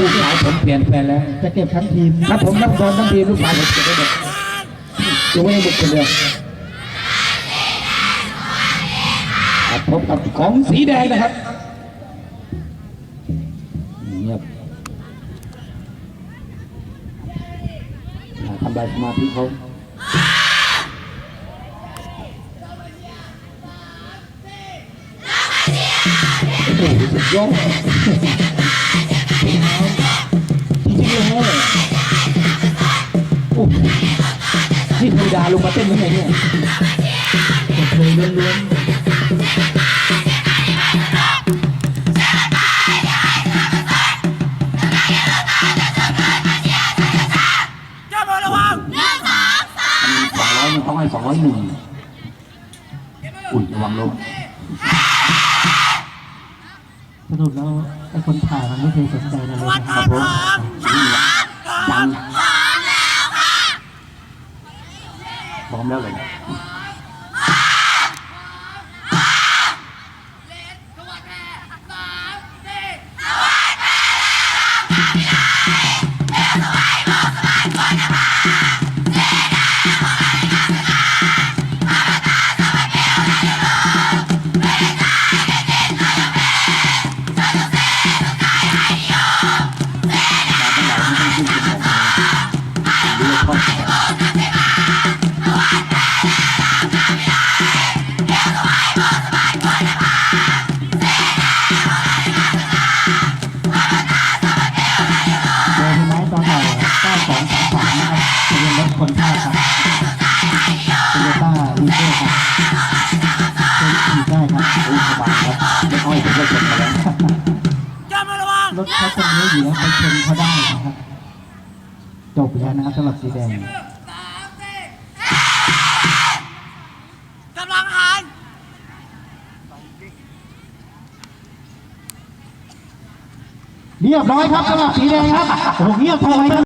ลูกสาวผมเปลี่ยนแปลงแล้ว จะเก็บทั้งทีมครับผมรับรองทั้งทีมลูกสาวผมเก็บได้หมดจะไม่ให้บุกคนเดียวครับพบกับของสีแดงนะครับเงียบอ่าทำลายสมาธิเขาโอ้โหสุดยอด นี่ธรรมดาลงมาเต้นยังไงเนี่ยกดเลยล้วนสองร้อยมันต้องให้สองร้อยหนึ่งอุ่นระวังลมๆสรุปแล้วไอ้คนถ่ายมันไม่เคยสนใจเราเลยนะคครัรับบผมจัง พร้อมแล้วเลยมาทั้งหลายไม่ต้องขึ้นเป็นของดูว่าข้อเรถเขาคนนี้อยู่แล้วไปชนเขาได้นะครับ จบแล้วนะครับสำหรับสีแดงกำลังหันเรียบร้อยครับสำหรับสีแดงครับโอ้โหเงียบพอไหมครับ